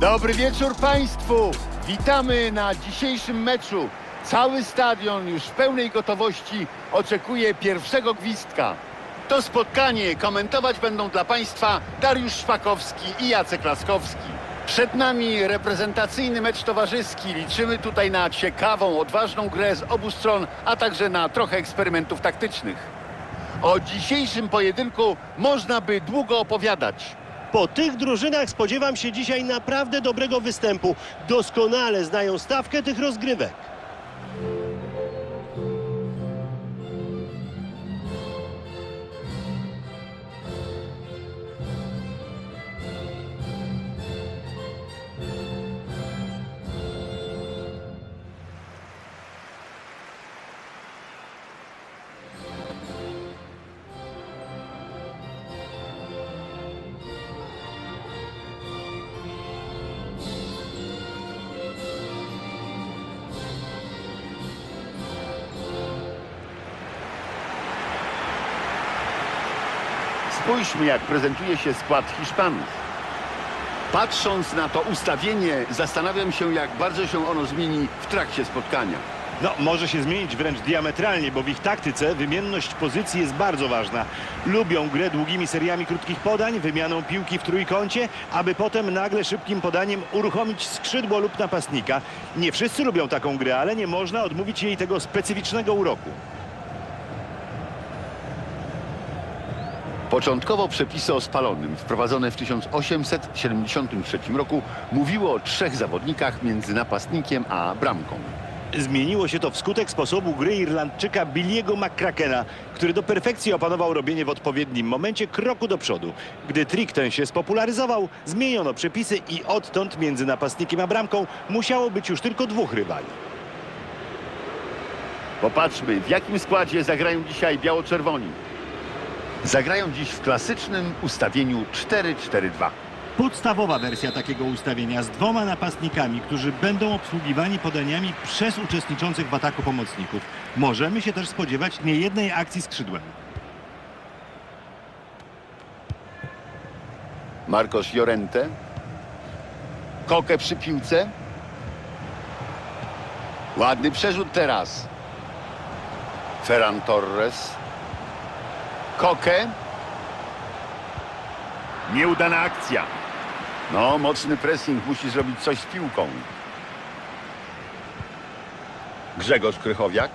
Dobry wieczór Państwu! Witamy na dzisiejszym meczu. Cały stadion już w pełnej gotowości oczekuje pierwszego gwizdka. To spotkanie komentować będą dla Państwa Dariusz Szpakowski i Jacek Laskowski. Przed nami reprezentacyjny mecz towarzyski. Liczymy tutaj na ciekawą, odważną grę z obu stron, a także na trochę eksperymentów taktycznych. O dzisiejszym pojedynku można by długo opowiadać. Po tych drużynach spodziewam się dzisiaj naprawdę dobrego występu. Doskonale znają stawkę tych rozgrywek. Spójrzmy, jak prezentuje się skład Hiszpanów. Patrząc na to ustawienie, zastanawiam się, jak bardzo się ono zmieni w trakcie spotkania. No, może się zmienić wręcz diametralnie, bo w ich taktyce wymienność pozycji jest bardzo ważna. Lubią grę długimi seriami krótkich podań, wymianą piłki w trójkącie, aby potem nagle szybkim podaniem uruchomić skrzydło lub napastnika. Nie wszyscy lubią taką grę, ale nie można odmówić jej tego specyficznego uroku. Początkowo przepisy o spalonym, wprowadzone w 1873 roku, mówiły o trzech zawodnikach między napastnikiem a bramką. Zmieniło się to wskutek sposobu gry Irlandczyka Billiego McCrackena, który do perfekcji opanował robienie w odpowiednim momencie kroku do przodu. Gdy trik ten się spopularyzował, zmieniono przepisy i odtąd między napastnikiem a bramką musiało być już tylko dwóch rywali. Popatrzmy, w jakim składzie zagrają dzisiaj biało-czerwoni. Zagrają dziś w klasycznym ustawieniu 4-4-2. Podstawowa wersja takiego ustawienia z dwoma napastnikami, którzy będą obsługiwani podaniami przez uczestniczących w ataku pomocników. Możemy się też spodziewać niejednej akcji skrzydłem. Marcos Llorente. Kokę przy piłce. Ładny przerzut teraz. Ferran Torres. Kokę. Nieudana akcja. No, mocny pressing. Musi zrobić coś z piłką. Grzegorz Krychowiak.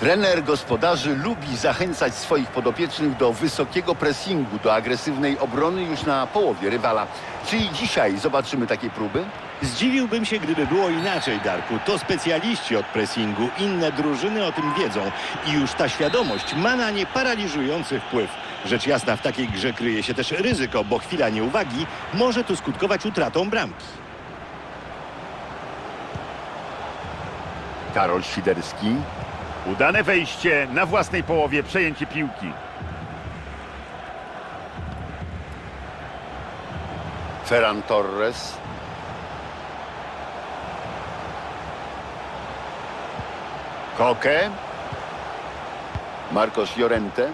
Trener gospodarzy lubi zachęcać swoich podopiecznych do wysokiego pressingu, do agresywnej obrony już na połowie rywala. Czy i dzisiaj zobaczymy takie próby? Zdziwiłbym się, gdyby było inaczej, Darku. To specjaliści od pressingu, inne drużyny o tym wiedzą i już ta świadomość ma na nie paraliżujący wpływ. Rzecz jasna, w takiej grze kryje się też ryzyko, bo chwila nieuwagi może tu skutkować utratą bramki. Karol Świderski. Udane wejście na własnej połowie, przejęcie piłki. Ferran Torres. Koke. Marcos Llorente.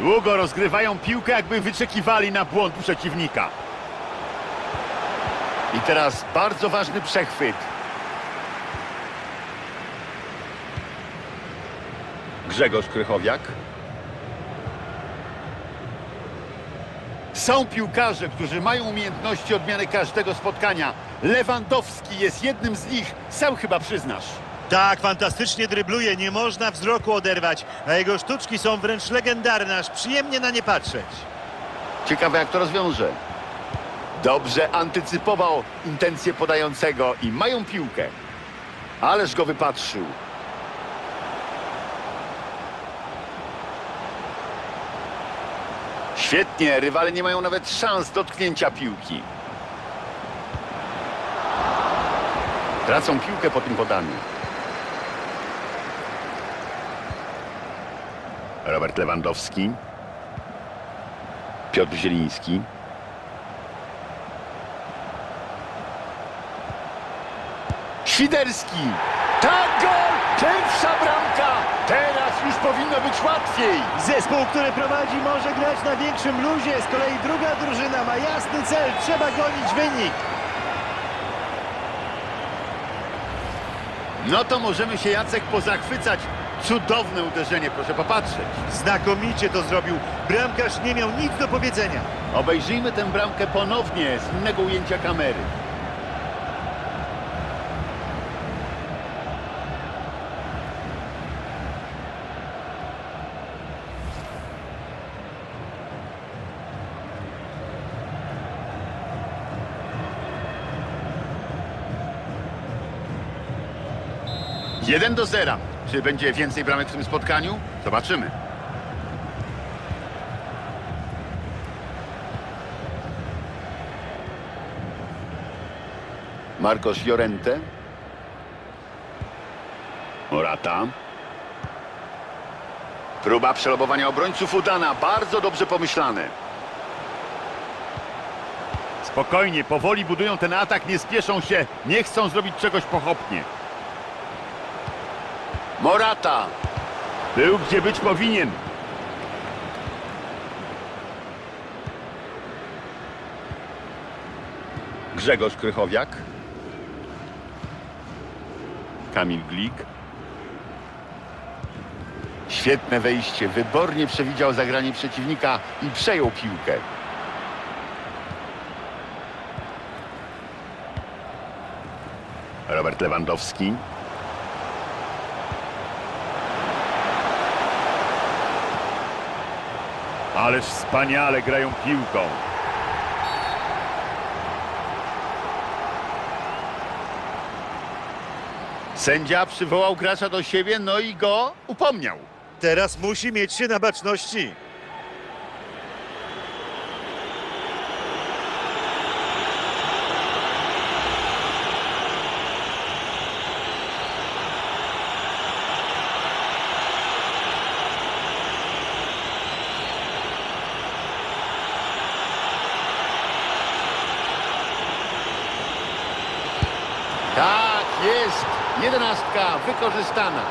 Długo rozgrywają piłkę, jakby wyczekiwali na błąd przeciwnika. I teraz bardzo ważny przechwyt. Grzegorz Krychowiak. Są piłkarze, którzy mają umiejętności odmiany każdego spotkania. Lewandowski jest jednym z nich, sam chyba przyznasz. Tak, fantastycznie drybluje, nie można wzroku oderwać. A jego sztuczki są wręcz legendarne, aż przyjemnie na nie patrzeć. Ciekawe jak to rozwiąże. Dobrze antycypował intencje podającego i mają piłkę. Ależ go wypatrzył. Świetnie, rywale nie mają nawet szans dotknięcia piłki. Tracą piłkę po tym podaniu. Robert Lewandowski. Piotr Zieliński. Świderski. Tak, gol! Pierwsza bramka! Teraz już powinno być łatwiej. Zespół, który prowadzi, może grać na większym luzie. Z kolei druga drużyna ma jasny cel. Trzeba gonić wynik. No to możemy się Jacek pozachwycać. Cudowne uderzenie, proszę popatrzeć. Znakomicie to zrobił. Bramkarz nie miał nic do powiedzenia. Obejrzyjmy tę bramkę ponownie z innego ujęcia kamery. Jeden do zera. Czy będzie więcej bramek w tym spotkaniu? Zobaczymy. Marcos Llorente. Morata. Próba przelobowania obrońców udana. Bardzo dobrze pomyślane. Spokojnie, powoli budują ten atak, nie spieszą się, nie chcą zrobić czegoś pochopnie. Morata. Był gdzie być powinien. Grzegorz Krychowiak. Kamil Glik. Świetne wejście. Wybornie przewidział zagranie przeciwnika i przejął piłkę. Robert Lewandowski. Ależ wspaniale grają piłką. Sędzia przywołał gracza do siebie, no i go upomniał. Teraz musi mieć się na baczności. Tak, jest. Jedenastka wykorzystana.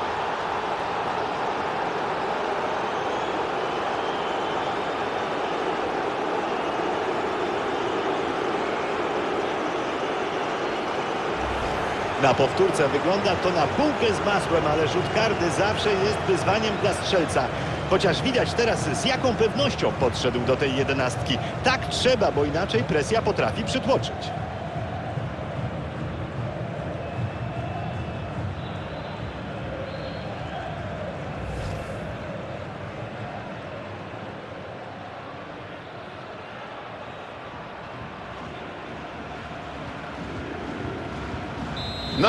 Na powtórce wygląda to na bułkę z masłem, ale rzut karny zawsze jest wyzwaniem dla strzelca. Chociaż widać teraz z jaką pewnością podszedł do tej jedenastki. Tak trzeba, bo inaczej presja potrafi przytłoczyć.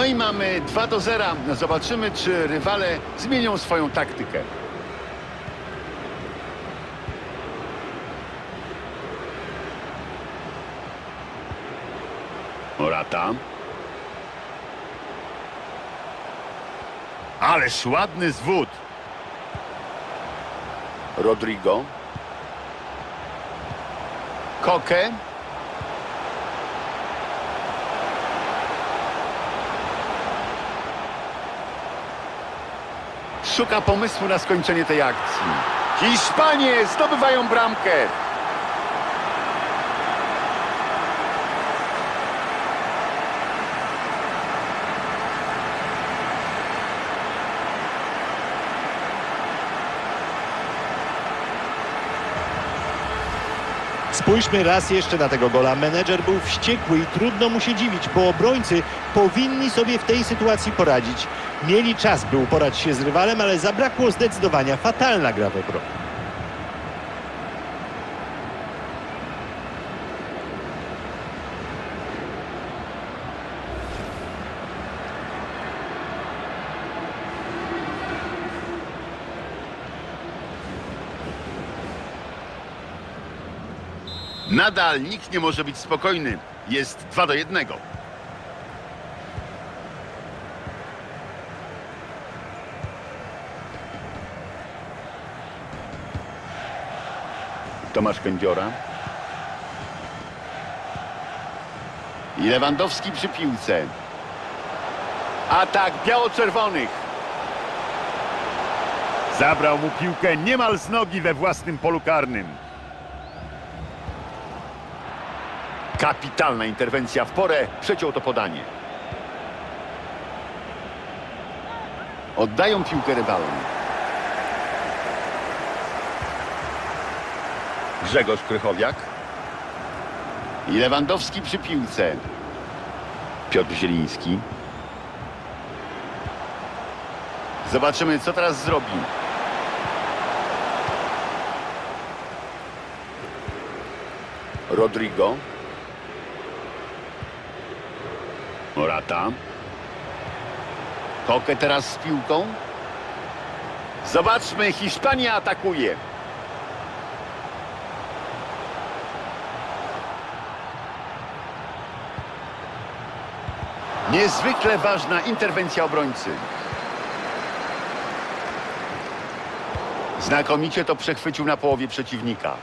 No i mamy 2 do 0. Zobaczymy, czy rywale zmienią swoją taktykę. Morata. Ależ ładny zwód. Rodrigo. Koke. Szuka pomysłu na skończenie tej akcji. Hiszpanie zdobywają bramkę. Spójrzmy raz jeszcze na tego gola. Menedżer był wściekły i trudno mu się dziwić, bo obrońcy powinni sobie w tej sytuacji poradzić. Mieli czas, by uporać się z rywalem, ale zabrakło zdecydowania. Fatalna gra w obronie. Nadal nikt nie może być spokojny. Jest 2 do 1. Tomasz Kędziora. I Lewandowski przy piłce. Atak biało-czerwonych. Zabrał mu piłkę niemal z nogi we własnym polu karnym. Kapitalna interwencja w porę, przeciął to podanie. Oddają piłkę rywalom. Grzegorz Krychowiak. I Lewandowski przy piłce. Piotr Zieliński. Zobaczymy, co teraz zrobi. Rodrigo. Morata. Koke teraz z piłką. Zobaczmy, Hiszpania atakuje. Niezwykle ważna interwencja obrońcy. Znakomicie to przechwycił na połowie przeciwnika.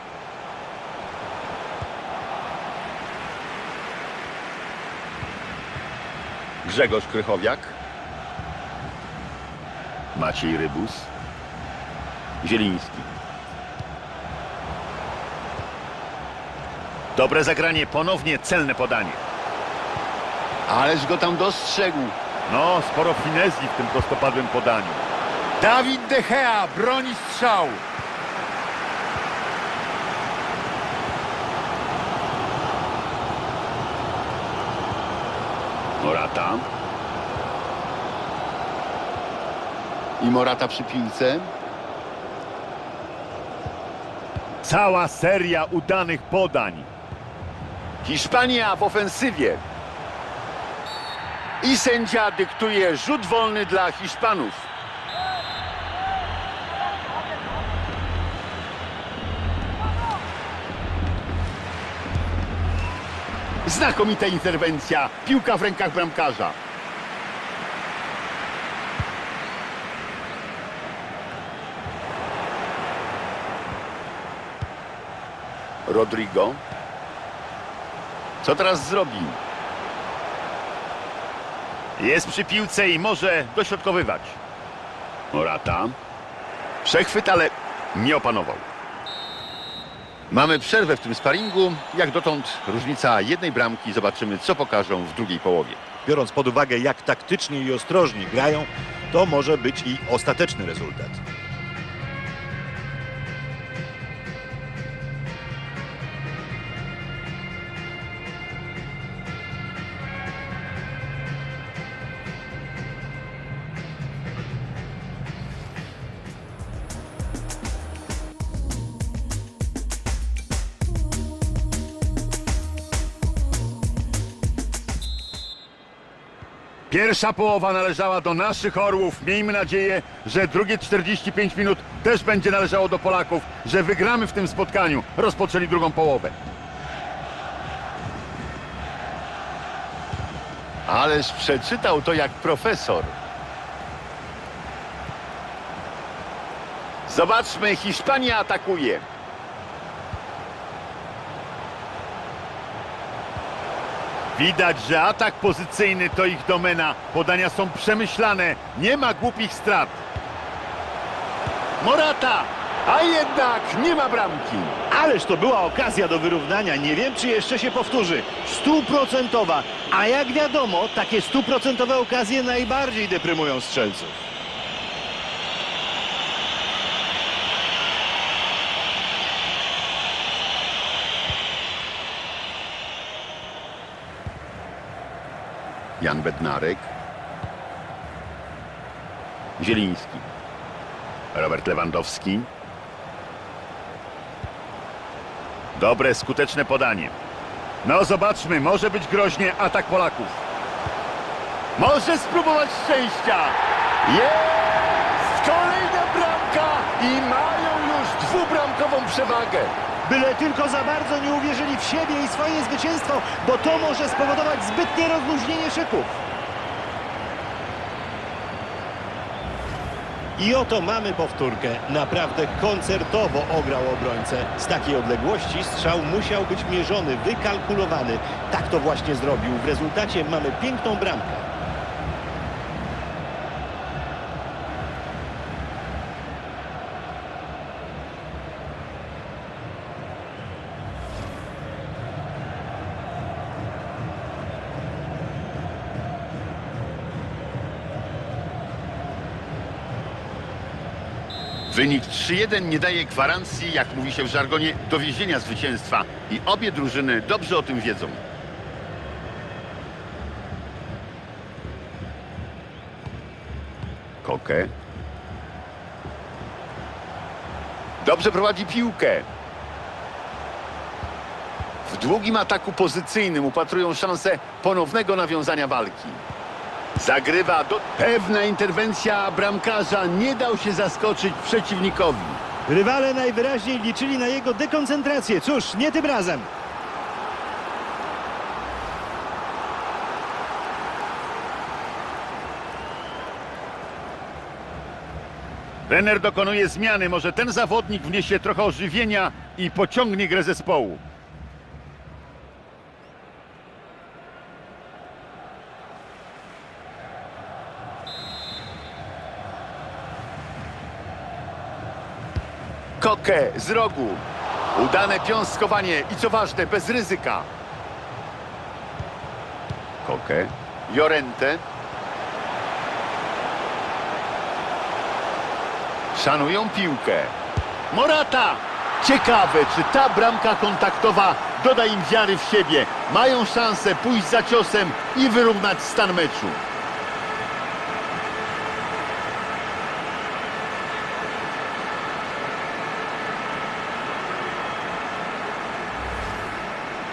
Grzegorz Krychowiak. Maciej Rybus. Zieliński. Dobre zagranie, ponownie celne podanie. Ależ go tam dostrzegł. No, sporo finezji w tym prostopadłym podaniu. Dawid De Gea broni strzał. Morata. I Morata przy piłce. Cała seria udanych podań. Hiszpania w ofensywie. I sędzia dyktuje rzut wolny dla Hiszpanów. Znakomita interwencja. Piłka w rękach bramkarza. Rodrigo. Co teraz zrobi? Jest przy piłce i może dośrodkowywać. Morata. Przechwyt, ale nie opanował. Mamy przerwę w tym sparingu. Jak dotąd różnica jednej bramki. Zobaczymy, co pokażą w drugiej połowie. Biorąc pod uwagę, jak taktycznie i ostrożnie grają, to może być i ostateczny rezultat. Pierwsza połowa należała do naszych orłów. Miejmy nadzieję, że drugie 45 minut też będzie należało do Polaków, że wygramy w tym spotkaniu. Rozpoczęli drugą połowę. Ależ przeczytał to jak profesor. Zobaczmy, Hiszpania atakuje. Widać, że atak pozycyjny to ich domena. Podania są przemyślane. Nie ma głupich strat. Morata! A jednak nie ma bramki. Ależ to była okazja do wyrównania. Nie wiem, czy jeszcze się powtórzy. Stuprocentowa. A jak wiadomo, takie stuprocentowe okazje najbardziej deprymują strzelców. Jan Bednarek. Zieliński. Robert Lewandowski. Dobre, skuteczne podanie. No zobaczmy, może być groźnie atak Polaków. Może spróbować szczęścia. Jest! Kolejna bramka i mają już dwubramkową przewagę. Byle tylko za bardzo nie uwierzyli w siebie i swoje zwycięstwo, bo to może spowodować zbytnie rozluźnienie szyków. I oto mamy powtórkę. Naprawdę koncertowo ograł obrońcę. Z takiej odległości strzał musiał być mierzony, wykalkulowany. Tak to właśnie zrobił. W rezultacie mamy piękną bramkę. Wynik 3-1 nie daje gwarancji, jak mówi się w żargonie, dowiezienia zwycięstwa i obie drużyny dobrze o tym wiedzą. Koke. Dobrze prowadzi piłkę. W długim ataku pozycyjnym upatrują szansę ponownego nawiązania walki. Zagrywa do... Pewna interwencja bramkarza nie dał się zaskoczyć przeciwnikowi. Rywale najwyraźniej liczyli na jego dekoncentrację. Cóż, nie tym razem. Trener dokonuje zmiany. Może ten zawodnik wniesie trochę ożywienia i pociągnie grę zespołu. Koke z rogu. Udane piąstkowanie i co ważne, bez ryzyka. Koke. Jorente. Szanują piłkę. Morata! Ciekawe, czy ta bramka kontaktowa doda im wiary w siebie. Mają szansę pójść za ciosem i wyrównać stan meczu.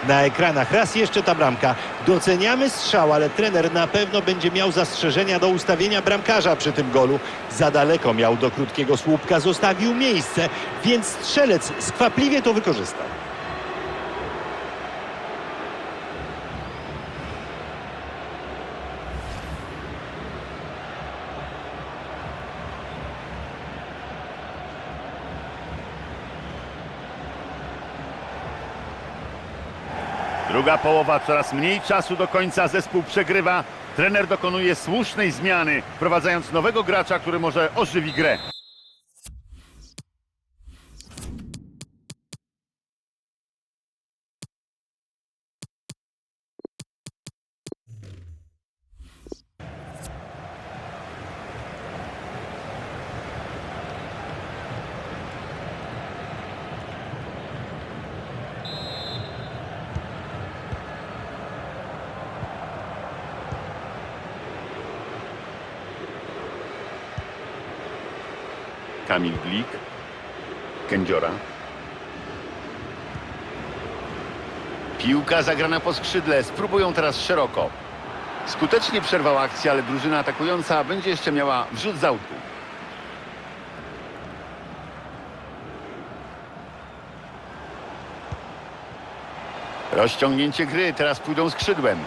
Na ekranach raz jeszcze ta bramka. Doceniamy strzał, ale trener na pewno będzie miał zastrzeżenia do ustawienia bramkarza przy tym golu. Za daleko miał do krótkiego słupka, zostawił miejsce, więc strzelec skwapliwie to wykorzystał. Druga połowa, coraz mniej czasu do końca, zespół przegrywa. Trener dokonuje słusznej zmiany, wprowadzając nowego gracza, który może ożywi grę. Kamil Glik. Kędziora. Piłka zagrana po skrzydle. Spróbują teraz szeroko. Skutecznie przerwał akcję, ale drużyna atakująca będzie jeszcze miała wrzut z autu. Rozciągnięcie gry. Teraz pójdą skrzydłem.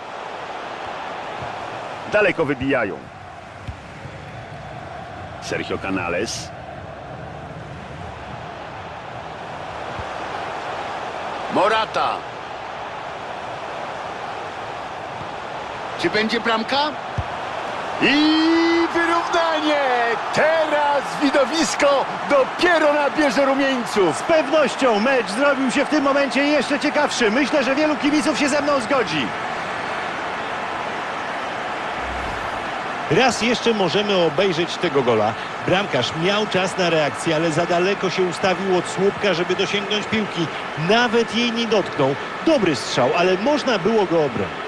Daleko wybijają. Sergio Canales. Morata. Czy będzie bramka? I wyrównanie! Teraz widowisko dopiero nabierze rumieńców. Z pewnością mecz zrobił się w tym momencie jeszcze ciekawszy. Myślę, że wielu kibiców się ze mną zgodzi. Raz jeszcze możemy obejrzeć tego gola. Bramkarz miał czas na reakcję, ale za daleko się ustawił od słupka, żeby dosięgnąć piłki. Nawet jej nie dotknął. Dobry strzał, ale można było go obronić.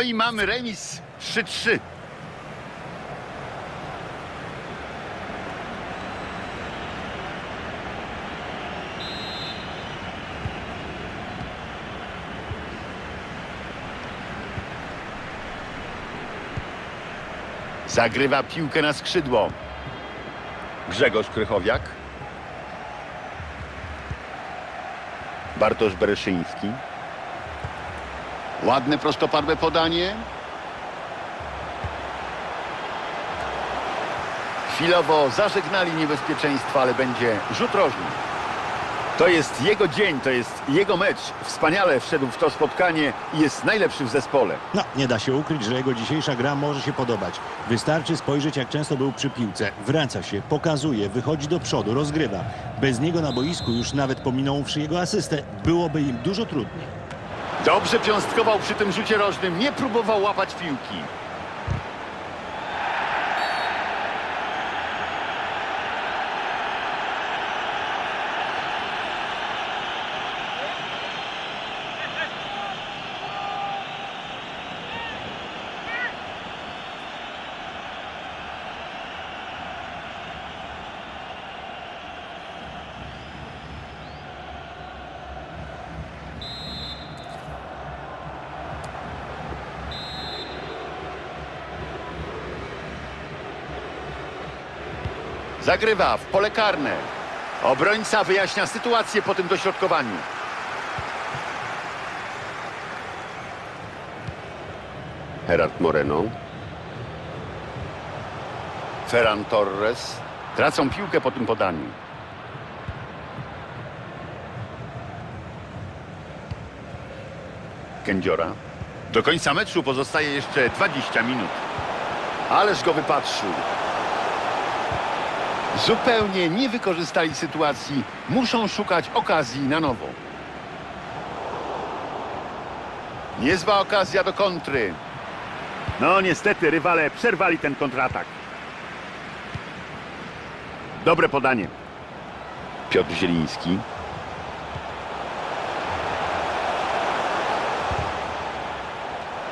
No i mamy remis 3-3. Zagrywa piłkę na skrzydło. Grzegorz Krychowiak. Bartosz Bereszyński. Ładne prostopadłe podanie. Chwilowo zażegnali niebezpieczeństwo, ale będzie rzut rożny. To jest jego dzień, to jest jego mecz. Wspaniale wszedł w to spotkanie i jest najlepszy w zespole. No, nie da się ukryć, że jego dzisiejsza gra może się podobać. Wystarczy spojrzeć, jak często był przy piłce. Wraca się, pokazuje, wychodzi do przodu, rozgrywa. Bez niego na boisku, już nawet pominąwszy jego asystę, byłoby im dużo trudniej. Dobrze piąstkował przy tym rzucie rożnym, nie próbował łapać piłki. Zagrywa w pole karne. Obrońca wyjaśnia sytuację po tym dośrodkowaniu. Gerard Moreno. Ferran Torres. Tracą piłkę po tym podaniu. Kędziora. Do końca meczu pozostaje jeszcze 20 minut. Ależ go wypatrzył. Zupełnie nie wykorzystali sytuacji. Muszą szukać okazji na nowo. Niezła okazja do kontry. No niestety rywale przerwali ten kontratak. Dobre podanie. Piotr Zieliński.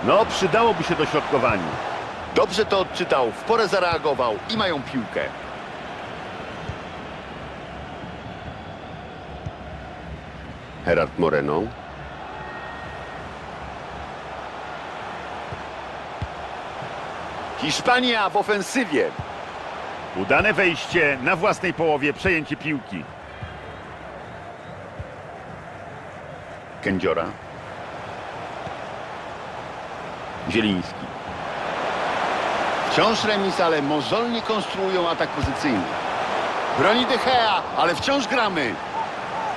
No przydałoby się dośrodkowanie. Dobrze to odczytał, w porę zareagował i mają piłkę. Gerard Moreno. Hiszpania w ofensywie. Udane wejście na własnej połowie, przejęcie piłki. Kędziora. Zieliński. Wciąż remis, ale mozolnie konstruują atak pozycyjny. Broni De Gea, ale wciąż gramy.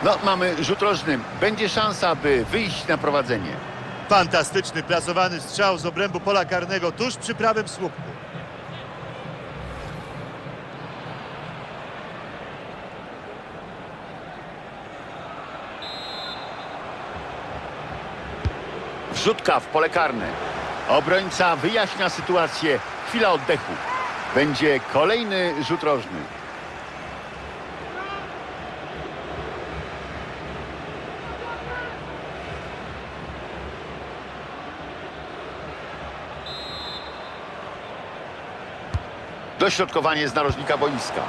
No, mamy rzut rożny. Będzie szansa, by wyjść na prowadzenie. Fantastyczny, plasowany strzał z obrębu pola karnego tuż przy prawym słupku. Wrzutka w pole karne. Obrońca wyjaśnia sytuację. Chwila oddechu. Będzie kolejny rzut rożny. Dośrodkowanie z narożnika boiska.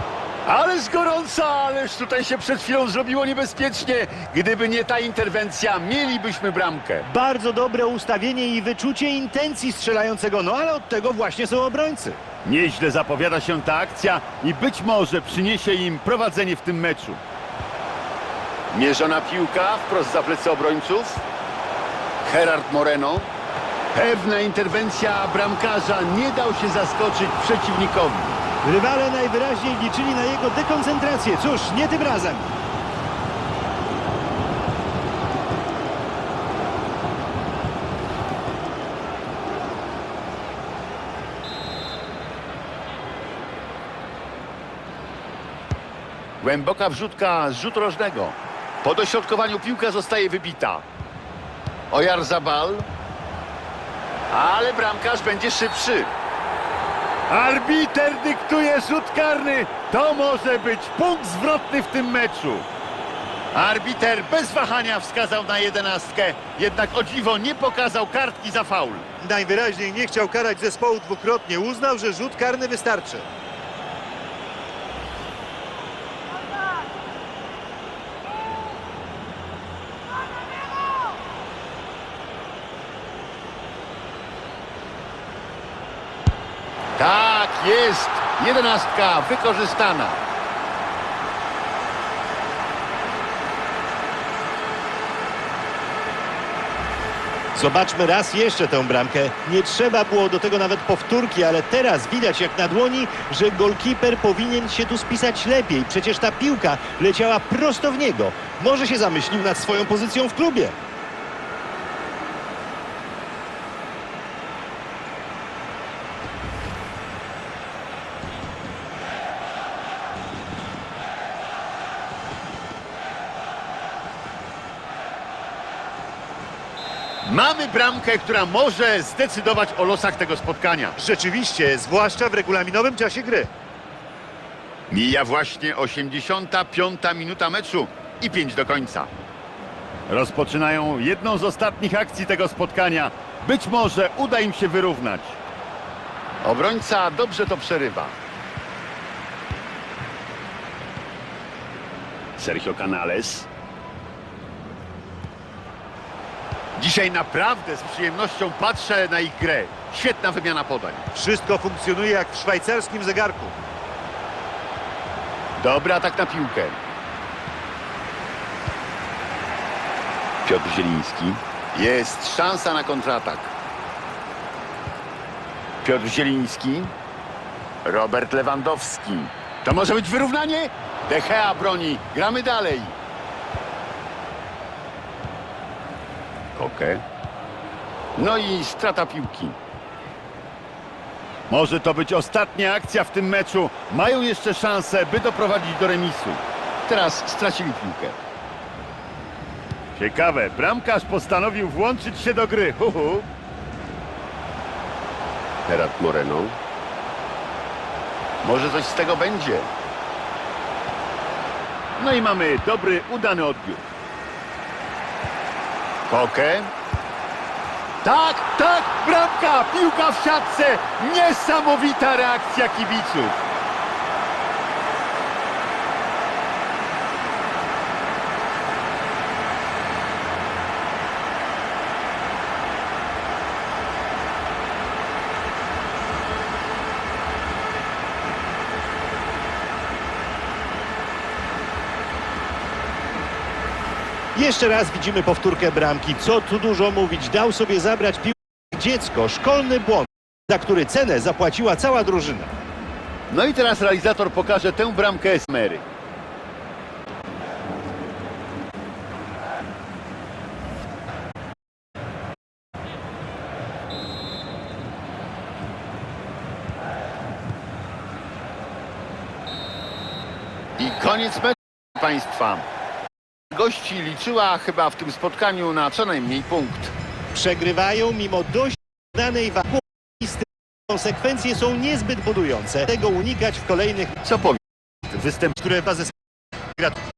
Ależ gorąco, ależ tutaj się przed chwilą zrobiło niebezpiecznie. Gdyby nie ta interwencja, mielibyśmy bramkę. Bardzo dobre ustawienie i wyczucie intencji strzelającego, no ale od tego właśnie są obrońcy. Nieźle zapowiada się ta akcja i być może przyniesie im prowadzenie w tym meczu. Mierzona piłka wprost za plecy obrońców. Gerard Moreno. Pewna interwencja bramkarza nie dał się zaskoczyć przeciwnikowi. Rywale najwyraźniej liczyli na jego dekoncentrację. Cóż, nie tym razem. Głęboka wrzutka z rzutu rożnego. Po dośrodkowaniu piłka zostaje wybita. Ojarzabal. Ale bramkarz będzie szybszy. Arbiter dyktuje rzut karny. To może być punkt zwrotny w tym meczu. Arbiter bez wahania wskazał na jedenastkę, jednak o dziwo nie pokazał kartki za faul. Najwyraźniej nie chciał karać zespołu dwukrotnie. Uznał, że rzut karny wystarczy. Tak jest, jedenastka wykorzystana. Zobaczmy raz jeszcze tę bramkę. Nie trzeba było do tego nawet powtórki, ale teraz widać jak na dłoni, że golkiper powinien się tu spisać lepiej. Przecież ta piłka leciała prosto w niego. Może się zamyślił nad swoją pozycją w klubie. Mamy bramkę, która może zdecydować o losach tego spotkania. Rzeczywiście, zwłaszcza w regulaminowym czasie gry. Mija właśnie 85 minuta meczu i 5 do końca. Rozpoczynają jedną z ostatnich akcji tego spotkania. Być może uda im się wyrównać. Obrońca dobrze to przerywa. Sergio Canales. Dzisiaj naprawdę z przyjemnością patrzę na ich grę. Świetna wymiana podań. Wszystko funkcjonuje jak w szwajcarskim zegarku. Dobry atak na piłkę. Piotr Zieliński. Jest szansa na kontratak. Piotr Zieliński. Robert Lewandowski. To może być wyrównanie? De Gea broni. Gramy dalej. Koke. No i strata piłki. Może to być ostatnia akcja w tym meczu. Mają jeszcze szansę, by doprowadzić do remisu. Teraz stracili piłkę. Ciekawe, bramkarz postanowił włączyć się do gry. Hu, hu. Herat Moreno. Może coś z tego będzie. No i mamy dobry, udany odbiór. Koke. Tak, tak, bramka, piłka w siatce. Niesamowita reakcja kibiców. Jeszcze raz widzimy powtórkę bramki. Co tu dużo mówić, dał sobie zabrać piłkę dziecko, szkolny błąd, za który cenę zapłaciła cała drużyna. No i teraz realizator pokaże tę bramkę z Mary. I koniec meczu Państwa. Gości liczyła chyba w tym spotkaniu na co najmniej punkt. Przegrywają mimo dość danej wagi. Konsekwencje są niezbyt budujące. Tego unikać w kolejnych, Co powie? Występ które fazę gratuluję.